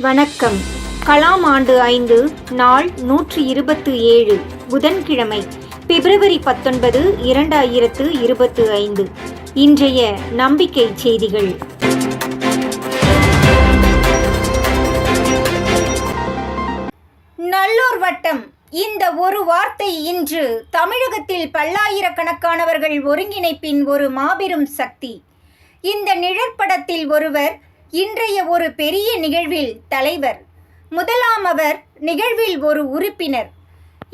வணக்கம். கலாம் ஆண்டு ஐந்து நாள் நூற்றி இருபத்து ஏழு புதன்கிழமை பிப்ரவரி பத்தொன்பது இரண்டாயிரத்து இருபத்து ஐந்து. இன்றைய நம்பிக்கை செய்திகள். நல்லூர் வட்டம். இந்த ஒரு வார்த்தை இன்று தமிழகத்தில் பல்லாயிரக்கணக்கானவர்கள் ஒருங்கிணைப்பின் ஒரு மாபெரும் சக்தி. இந்த நிழற்படத்தில் ஒருவர் இன்றைய ஒரு பெரிய நிகழ்வில் தலைவர். முதலாம் அவர் நிகழ்வில் ஒரு உறுப்பினர்.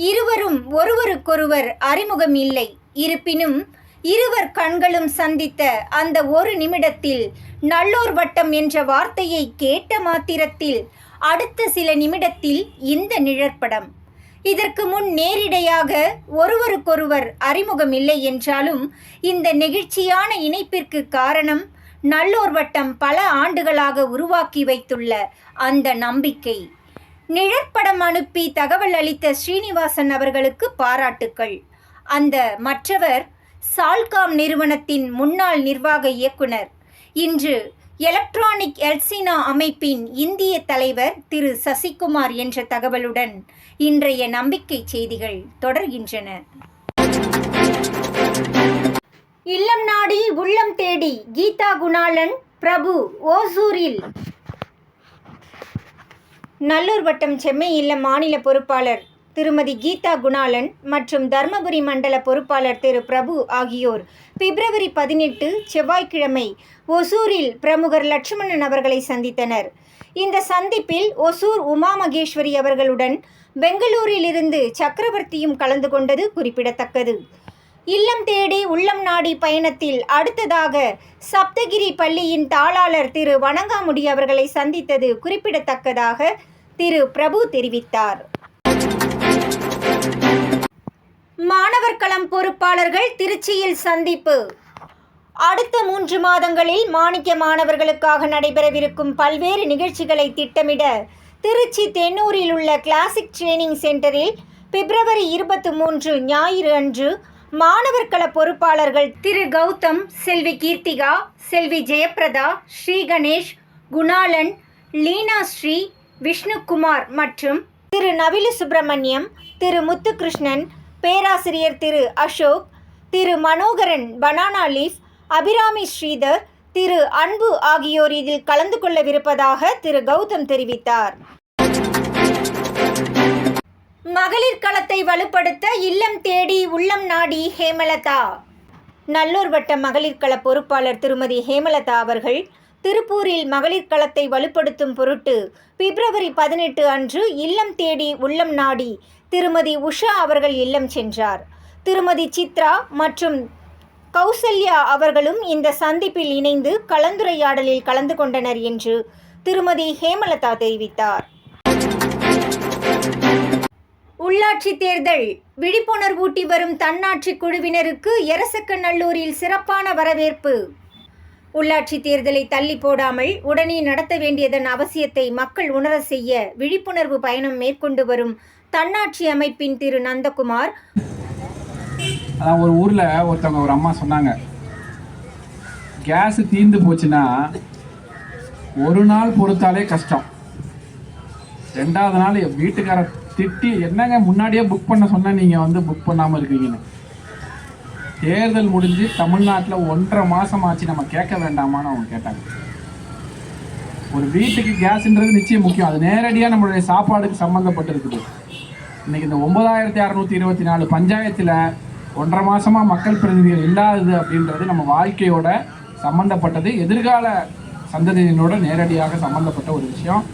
இருவரும் ஒருவருக்கொருவர் அறிமுகம் இல்லை. இருப்பினும் இருவர் கண்களும் சந்தித்த அந்த ஒரு நிமிடத்தில் நல்லோர் வட்டம் என்ற வார்த்தையை கேட்ட மாத்திரத்தில் அடுத்த சில நிமிடத்தில் இந்த நிழற்படம் இதற்கு முன் நேரிடையாக ஒருவருக்கொருவர் அறிமுகம் இல்லை என்றாலும் இந்த நெகிழ்ச்சியான இணைப்பிற்கு காரணம் நல்லோர் வட்டம் பல ஆண்டுகளாக உருவாக்கி வைத்துள்ள அந்த நம்பிக்கை. நிழற்படம் அனுப்பி தகவல் அளித்த ஸ்ரீனிவாசன் அவர்களுக்கு பாராட்டுக்கள். அந்த மற்றவர் சால்காம் நிறுவனத்தின் முன்னாள் நிர்வாக இயக்குனர். இன்று எலக்ட்ரானிக் எல்சினா அமைப்பின் இந்திய தலைவர் திரு சசிகுமார் என்ற தகவலுடன் இன்றைய நம்பிக்கை செய்திகள் தொடர்கின்றன. இல்லம் நாடி உள்ளம் தேடி கீதா குணாளன் பிரபு ஓசூரில். நல்லூர் வட்டம் செம்மை இல்ல மாநில பொறுப்பாளர் திருமதி கீதா குணாளன் மற்றும் தர்மபுரி மண்டல பொறுப்பாளர் திரு பிரபு ஆகியோர். பிப்ரவரி பதினெட்டு செவ்வாய்க்கிழமை ஒசூரில் பிரமுகர் லட்சுமணன் அவர்களை சந்தித்தனர். இந்த சந்திப்பில் ஒசூர் உமா மகேஸ்வரி அவர்களுடன் பெங்களூரிலிருந்து சக்கரவர்த்தியும் கலந்து கொண்டது குறிப்பிடத்தக்கது. இல்லம் தேடி உள்ளம் நாடி பயணத்தில் அடுத்ததாக சப்தகிரி பள்ளியின் தாளாளர் திரு வணங்காமுடி அவர்களை சந்தித்தது குறிப்பிடத்தக்கதாக திரு பிரபு தெரிவித்தார். மாணவர் களம் பொறுப்பாளர்கள் திருச்சியில் சந்திப்பு. அடுத்த மூன்று மாதங்களில் மாணிக்க மாணவர்களுக்காக நடைபெறவிருக்கும் பல்வேறு நிகழ்ச்சிகளை திட்டமிட திருச்சி தென்னூரில் உள்ள கிளாசிக் ட்ரெயினிங் சென்டரில் பிப்ரவரி இருபத்தி மூன்று ஞாயிறு அன்று மாணவர் கள பொறுப்பாளர்கள் திரு கௌதம் செல்வி கீர்த்திகா செல்வி ஜெயப்பிரதா ஸ்ரீ கணேஷ் குணாலன் லீனா ஸ்ரீ விஷ்ணுகுமார் மற்றும் திரு நவிலு சுப்பிரமணியம் திரு முத்துகிருஷ்ணன் பேராசிரியர் திரு அசோக் திரு மனோகரன் பனானா லீஃப் அபிராமி ஸ்ரீதர் திரு அன்பு ஆகியோர் இதில் கலந்து கொள்ளவிருப்பதாக திரு கௌதம் தெரிவித்தார். மகளிர் களத்தை வலுப்படுத்த இல்லம் தேடி உள்ளம் நாடி ஹேமலதா. நல்லூர் வட்ட மகளிர் கள பொறுப்பாளர் திருமதி ஹேமலதா அவர்கள் திருப்பூரில் மகளிர் களத்தை வலுப்படுத்தும் பொருட்டு பிப்ரவரி பதினெட்டு அன்று இல்லம் தேடி உள்ளம் நாடி திருமதி உஷா அவர்கள் இல்லம் சென்றார். திருமதி சித்ரா மற்றும் கௌசல்யா அவர்களும் இந்த சந்திப்பில் இணைந்து கலந்துரையாடலில் கலந்து கொண்டனர் என்று திருமதி ஹேமலதா தெரிவித்தார். உள்ளாட்சி தேர்தல். விழிப்புணர்வூட்டி வரும் தன்னாட்சி குழுவினருக்கு எரசக்கநல்லூரில் சிறப்பான வரவேற்பு. உள்ளாட்சி தேர்தலை தள்ளி போடாமல் உடனே நடத்த வேண்டியதன் அவசியத்தை மக்கள் உணர செய்ய விழிப்புணர்வு பயணம் மேற்கொண்டு வரும் தன்னாட்சி அமைப்பின் திரு. நந்தகுமார். ஒரு ஊரில் ஒருத்தவங்க ஒரு அம்மா சொன்னாங்க. கேஸ் தீர்ந்து போச்சுன்னா ஒரு நாள் பொறுத்தாலே கஷ்டம். ரெண்டாவது நாள் வீட்டுக்கார திட்டி என்னங்க முன்னாடியே புக் பண்ண சொன்னால் நீங்கள் வந்து புக் பண்ணாமல் இருக்கீங்கன்னு? தேர்தல் முடிஞ்சு தமிழ்நாட்டில் ஒன்றரை மாதம் ஆச்சு நம்ம கேட்க வேண்டாமான்னு அவங்க கேட்டாங்க. ஒரு வீட்டுக்கு கேஸுன்றது நிச்சயம் முக்கியம். அது நேரடியாக நம்மளுடைய சாப்பாடுக்கு சம்மந்தப்பட்டிருக்குது இன்னைக்கு இந்த ஒன்பதாயிரத்தி அறநூற்றி இருபத்தி நாலு பஞ்சாயத்தில் ஒன்றரை மாதமாக மக்கள் பிரதிநிதிகள் இல்லாதது அப்படின்றது நம்ம வாழ்க்கையோட சம்மந்தப்பட்டது எதிர்கால சந்ததியினோட நேரடியாக சம்மந்தப்பட்ட ஒரு விஷயம்.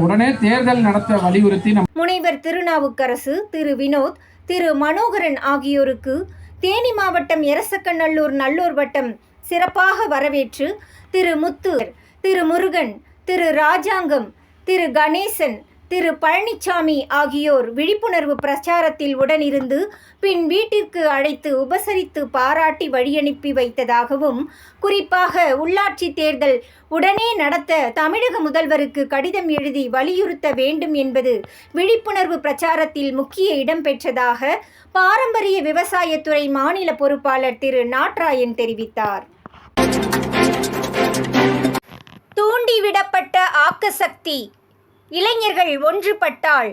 உடனே தேர்தல் நடத்த வலியுறுத்தி முனைவர் திருநாவுக்கரசு திரு வினோத் திரு மனோகரன் ஆகியோருக்கு தேனி மாவட்டம் எரசக்கநல்லூர் நல்லூர் வட்டம் சிறப்பாக வரவேற்று திரு முத்து திரு முருகன் திரு ராஜாங்கம் திரு கணேசன் திரு பழனிசாமி ஆகியோர் விழிப்புணர்வு பிரச்சாரத்தில் உடனிருந்து பின் வீட்டிற்கு அழைத்து உபசரித்து பாராட்டி வழியனுப்பி வைத்ததாகவும் குறிப்பாக உள்ளாட்சி தேர்தல் உடனே நடத்த தமிழக முதல்வருக்கு கடிதம் எழுதி வலியுறுத்த வேண்டும் என்பது விழிப்புணர்வு பிரச்சாரத்தில் முக்கிய இடம் பெற்றதாக பாரம்பரிய விவசாயத்துறை மாநில பொறுப்பாளர் திரு நாட்ராயன் தெரிவித்தார். தூண்டிவிடப்பட்ட ஆக்கசக்தி இளைஞர்கள் ஒன்றுபட்டால்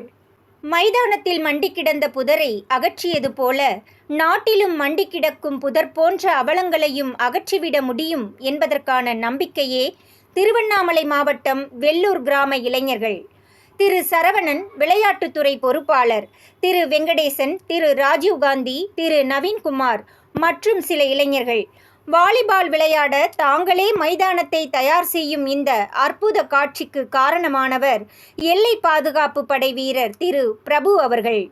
மைதானத்தில் மண்டி கிடந்த புதரை அகற்றியது போல நாட்டிலும் மண்டி கிடக்கும் புதர் போன்ற அவலங்களையும் அகற்றிவிட முடியும் என்பதற்கான நம்பிக்கையே திருவண்ணாமலை மாவட்டம் வெள்ளூர் கிராம இளைஞர்கள். திரு சரவணன் விளையாட்டுத்துறை பொறுப்பாளர் திரு வெங்கடேசன் திரு ராஜீவ்காந்தி திரு நவீன்குமார் மற்றும் சில இளைஞர்கள் வாலிபால் விளையாட தாங்களே மைதானத்தை தயார் செய்யும் இந்த அற்புத காட்சிக்கு காரணமானவர் எல்லை பாதுகாப்பு படை வீரர் திரு பிரபு அவர்கள்.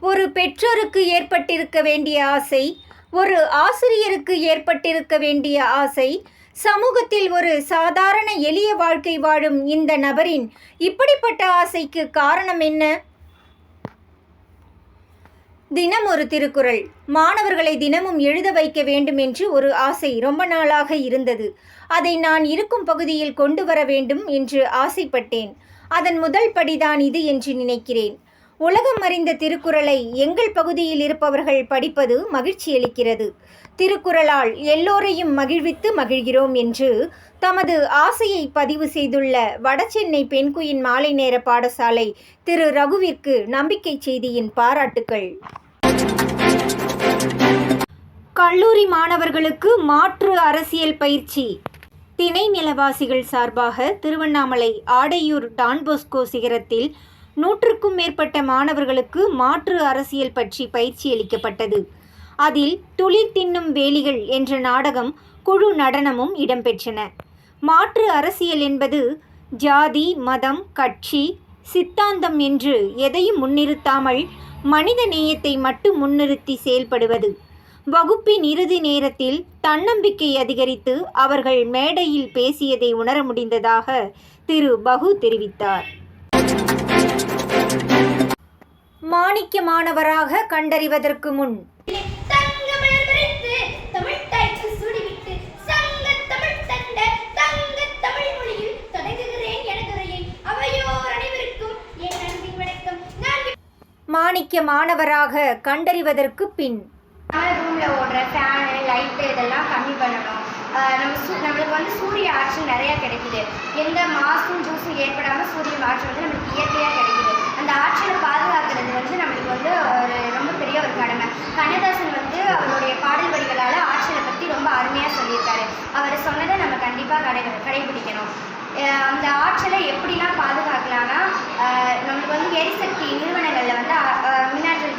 ஒரு பெற்றோருக்கு ஏற்பட்டிருக்க வேண்டிய ஆசை ஒரு ஆசிரியருக்கு ஏற்பட்டிருக்க வேண்டிய ஆசை சமூகத்தில் ஒரு சாதாரண எளிய வாழ்க்கை வாழும் இந்த நபரின் இப்படிப்பட்ட ஆசைக்கு காரணம் என்ன? தினம் ஒரு திருக்குறள். மாணவர்களை தினமும் எழுத வைக்க வேண்டும் என்று ஒரு ஆசை ரொம்ப நாளாக இருந்தது. அதை நான் இருக்கும் பகுதியில் கொண்டு வர வேண்டும் என்று ஆசைப்பட்டேன். அதன் முதல் படிதான் இது என்று நினைக்கிறேன். உலகம் அறிந்த திருக்குறளை எங்கள் பகுதியில் இருப்பவர்கள் படிப்பது மகிழ்ச்சியளிக்கிறது திருக்குறளால் எல்லோரையும் மகிழ்வித்து மகிழ்கிறோம் என்று தமது ஆசையை பதிவு செய்துள்ள வடசென்னை பெண்குயின் மாலை நேர பாடசாலை திரு ரகுவிற்கு நம்பிக்கை செய்தியின் பாராட்டுக்கள். கல்லூரி மாணவர்களுக்கு மாற்று அரசியல் பயிற்சி. திணை நிலவாசிகள் சார்பாக திருவண்ணாமலை ஆடையூர் டான்போஸ்கோ சிகரத்தில் நூற்றுக்கும் மேற்பட்ட மாணவர்களுக்கு மாற்று அரசியல் பற்றி பயிற்சி அளிக்கப்பட்டது. அதில் துளிர் தின்னும் வேலிகள் என்ற நாடகம் குழு நடனமும் இடம்பெற்றன. மாற்று அரசியல் என்பது ஜாதி மதம் கட்சி சித்தாந்தம் என்று எதையும் முன்னிறுத்தாமல் மனித நேயத்தை மட்டும் முன்னிறுத்தி செயல்படுவது. வகுப்பின் இறுதி நேரத்தில் தன்னம்பிக்கை அதிகரித்து அவர்கள் மேடையில் பேசியதை உணர முடிந்ததாக திரு. பகு தெரிவித்தார். வணக்கம் நான் மாணிக்க மாணவராக கண்டறிவதற்கு பின். நம்ம ரூமில் ஓடுற ஃபேனு லைட்டு இதெல்லாம் கம்மி பண்ணணும். நம்ம சூ நம்மளுக்கு வந்து சூரிய ஆற்றல் நிறையா கிடைக்குது. எந்த மாசும் ஜூஸும் ஏற்படாமல் சூரிய ஆற்றல் வந்து நம்மளுக்கு இயற்கையாக கிடைக்குது. அந்த ஆற்றலை பாதுகாக்கிறது வந்து நம்மளுக்கு வந்து ஒரு ரொம்ப பெரிய ஒரு கடமை. கண்ணதாசன் வந்து அவருடைய பாடல் வரிகளால் ஆற்றலை பற்றி ரொம்ப அருமையாக சொல்லியிருக்காரு. அவர் சொன்னதை நம்ம கண்டிப்பாக கடை கடைபிடிக்கணும். அந்த ஆற்றலை எப்படிலாம் பாதுகாக்கலாம்னா நம்மளுக்கு வந்து எரிசக்தி நிறுவனங்களில் வந்து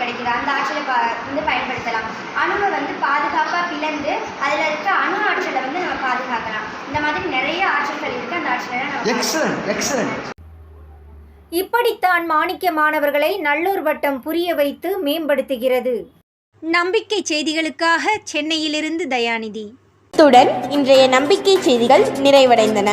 கிடைக்குது. அந்த ஆற்றலை ப வந்து பயன்படுத்தலாம். அணுவை வந்து பாதுகாப்பாக பிளந்து அதில் இருக்க அணு ஆற்றலை வந்து நம்ம பாதுகாக்கலாம். இந்த மாதிரி நிறைய ஆற்றல்கள் இருக்குது அந்த ஆற்றலை நம்ம Excellent, excellent. இப்படித்தான் மாணிக்க மாணவர்களை நல்லூர் வட்டம் புரிய வைத்து மேம்படுத்துகிறது. நம்பிக்கை செய்திகளுக்காக சென்னையிலிருந்து தயாநிதி. இத்துடன் இன்றைய நம்பிக்கை செய்திகள் நிறைவடைந்தன.